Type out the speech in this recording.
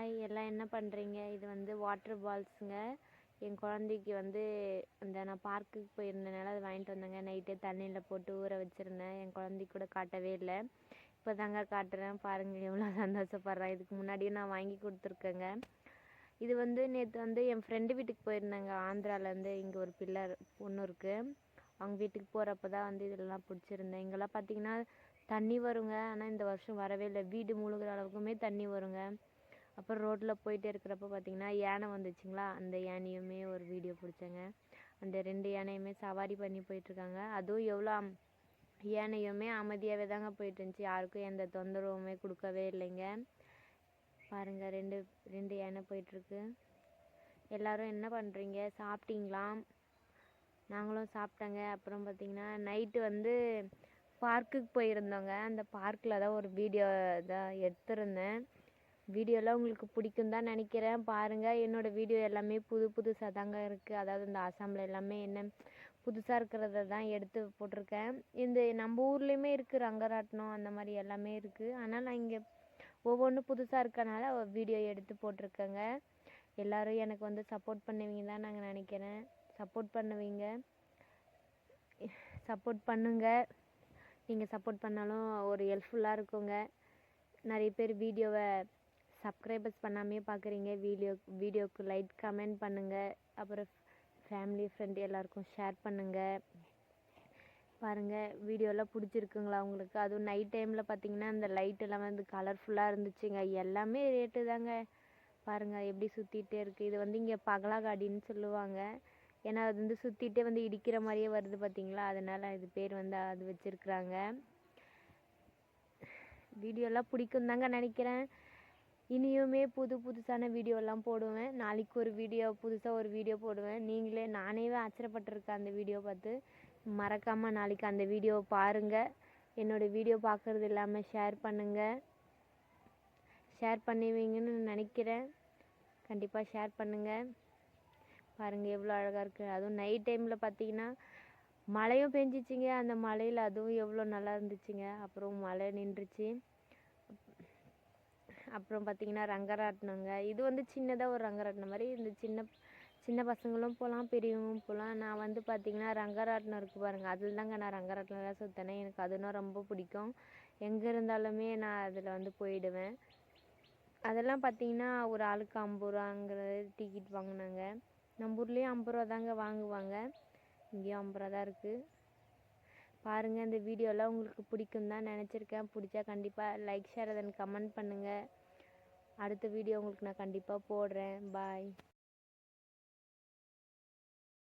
Hi எல்லாம் என்ன பண்ணுறீங்க இது வந்து வாட்டர் பால்ஸுங்க என் குழந்தைக்கு வந்து அந்த நான் பார்க்குக்கு போயிருந்தனால அதை வாங்கிட்டு வந்தேங்க. நைட்டே தண்ணியில் போட்டு ஊற வச்சுருந்தேன். என் குழந்தைக்கு கூட காட்டவே இல்லை. இப்போ தாங்க காட்டுறேன். பாருங்கள் எவ்வளோ சந்தோஷப்படுறேன். இதுக்கு முன்னாடியும் நான் வாங்கி கொடுத்துருக்கேங்க. இது வந்து நேற்று வந்து என் ஃப்ரெண்டு வீட்டுக்கு போயிருந்தேங்க. ஆந்திராவிலேருந்து இங்கே ஒரு பில்லர் பொண்ணு இருக்குது அவங்க வீட்டுக்கு போகிறப்ப தான் வந்து இதெல்லாம் பிடிச்சிருந்தேன். இங்கெல்லாம் பார்த்தீங்கன்னா தண்ணி வருங்க. ஆனால் இந்த வருஷம் வரவே இல்லை. வீடு முழுகிற அளவுக்குமே தண்ணி வருங்க. அப்புறம் ரோட்டில் போயிட்டே இருக்கிறப்ப பார்த்தீங்கன்னா யானை வந்துச்சுங்களா? அந்த யானையுமே ஒரு வீடியோ பிடிச்சேங்க. அந்த ரெண்டு யானையுமே சவாரி பண்ணி போயிட்டுருக்காங்க. அதுவும் எவ்வளோ யானையுமே அமைதியாகவே தாங்க போயிட்டு இருந்துச்சு யாருக்கும் எந்த தொந்தரவுமே கொடுக்கவே இல்லைங்க. பாருங்கள் ரெண்டு ரெண்டு யானை போயிட்டுருக்கு. எல்லோரும் என்ன பண்ணுறீங்க சாப்பிட்டீங்களா? நாங்களும் சாப்பிட்டேங்க. அப்புறம் பார்த்திங்கன்னா நைட்டு வந்து பார்க்குக்கு போயிருந்தோங்க. அந்த பார்க்கில் தான் ஒரு வீடியோ தான் எடுத்திருந்தேன். வீடியோலாம் உங்களுக்கு பிடிக்கும் தான் நினைக்கிறேன். பாருங்கள் என்னோடய வீடியோ எல்லாமே புது புதுசாக தாங்க இருக்குது அதாவது இந்த ஆசாமில் எல்லாமே என்ன புதுசாக இருக்கிறத தான் எடுத்து போட்டிருக்கேன். இந்த நம்ம ஊர்லேயுமே இருக்குது ரங்கராட்டினம் அந்த மாதிரி எல்லாமே இருக்குது ஆனால் நான் இங்கே ஒவ்வொன்றும் புதுசாக இருக்கனால வீடியோ எடுத்து போட்டிருக்கேங்க. எல்லோரும் எனக்கு வந்து சப்போர்ட் பண்ணுவீங்க தான் நாங்கள் நினைக்கிறேன். சப்போர்ட் பண்ணுவீங்க. சப்போர்ட் பண்ணுங்கள் நீங்கள் சப்போர்ட் பண்ணாலும் ஒரு ஹெல்ப்ஃபுல்லாக இருக்குங்க. நிறைய பேர் வீடியோவை சப்ஸ்கிரைபர்ஸ் பண்ணாமே பார்க்குறீங்க வீடியோ வீடியோவுக்கு லைக் கமெண்ட் பண்ணுங்கள் அப்புறம் ஃபேமிலி ஃப்ரெண்டு எல்லாருக்கும் ஷேர் பண்ணுங்கள் பாருங்கள் வீடியோலாம் பிடிச்சிருக்குங்களா உங்களுக்கு? அதுவும் நைட் டைமில் பார்த்தீங்கன்னா அந்த லைட் எல்லாம் வந்து கலர்ஃபுல்லாக இருந்துச்சுங்க. எல்லாமே ரேட்டு தாங்க. பாருங்கள் எப்படி சுற்றிகிட்டே இருக்குது இது வந்து இங்கே பகலாகாடின்னு சொல்லுவாங்க. ஏன்னா அது வந்து சுற்றிட்டே வந்து இடிக்கிற மாதிரியே வருது பார்த்தீங்களா அதனால் இது பேர் வந்து அது வச்சுருக்குறாங்க. வீடியோலாம் பிடிக்கும் தாங்க நினைக்கிறேன். இனியுமே புது புதுசான வீடியோலாம் போடுவேன். நாளைக்கு ஒரு வீடியோ புதுசாக ஒரு வீடியோ போடுவேன். நீங்களே நானே ஆச்சரியப்பட்டிருக்கேன் அந்த வீடியோ பார்த்து. மறக்காமல் நாளைக்கு அந்த வீடியோவை பாருங்கள் என்னோடய வீடியோ பார்க்குறது இல்லாமல் ஷேர் பண்ணுங்கள் ஷேர் பண்ணுவீங்கன்னு நினைக்கிறேன். கண்டிப்பாக ஷேர் பண்ணுங்கள் பாருங்கள் எவ்வளோ அழகாக இருக்குது அதுவும் நைட் டைமில் பார்த்தீங்கன்னா மழையும் பெஞ்சிச்சிங்க. அந்த மழையில் அதுவும் எவ்வளோ நல்லா இருந்துச்சுங்க. அப்புறம் மழை நின்றுச்சு. அப்புறம் பார்த்தீங்கன்னா ரங்கராட்டினங்க. இது வந்து சின்னதாக ஒரு ரங்கராட்டினம் மாதிரி இந்த சின்ன சின்ன பசங்களும் போகலாம் பெரியவங்களும் போகலாம் நான் வந்து பார்த்தீங்கன்னா ரங்கராட்டினம் இருக்குது பாருங்கள் அதில் தாங்க நான் ரங்கராட்டினம்லாம் சுற்றினேன் எனக்கு அதுனா ரொம்ப பிடிக்கும். எங்கே இருந்தாலுமே நான் அதில் வந்து போயிடுவேன். அதெல்லாம் பார்த்தீங்கன்னா ஒரு ஆளுக்கு ஐம்பது ரூபாங்கிறது டிக்கெட் வாங்கினாங்க. நம்ம ஊர்லேயும் ஐம்பது ரூபா தாங்க வாங்குவாங்க. இங்கேயும் ஐம்பது ரூபா தான் இருக்குது பாருங்கள் இந்த வீடியோலாம் உங்களுக்கு பிடிக்கும் தான் நினச்சிருக்கேன். பிடிச்சா கண்டிப்பாக லைக் ஷேர் அதை கமெண்ட் பண்ணுங்கள் அடுத்த வீடியோ உங்களுக்கு நான் கண்டிப்பாக போடுறேன். பாய்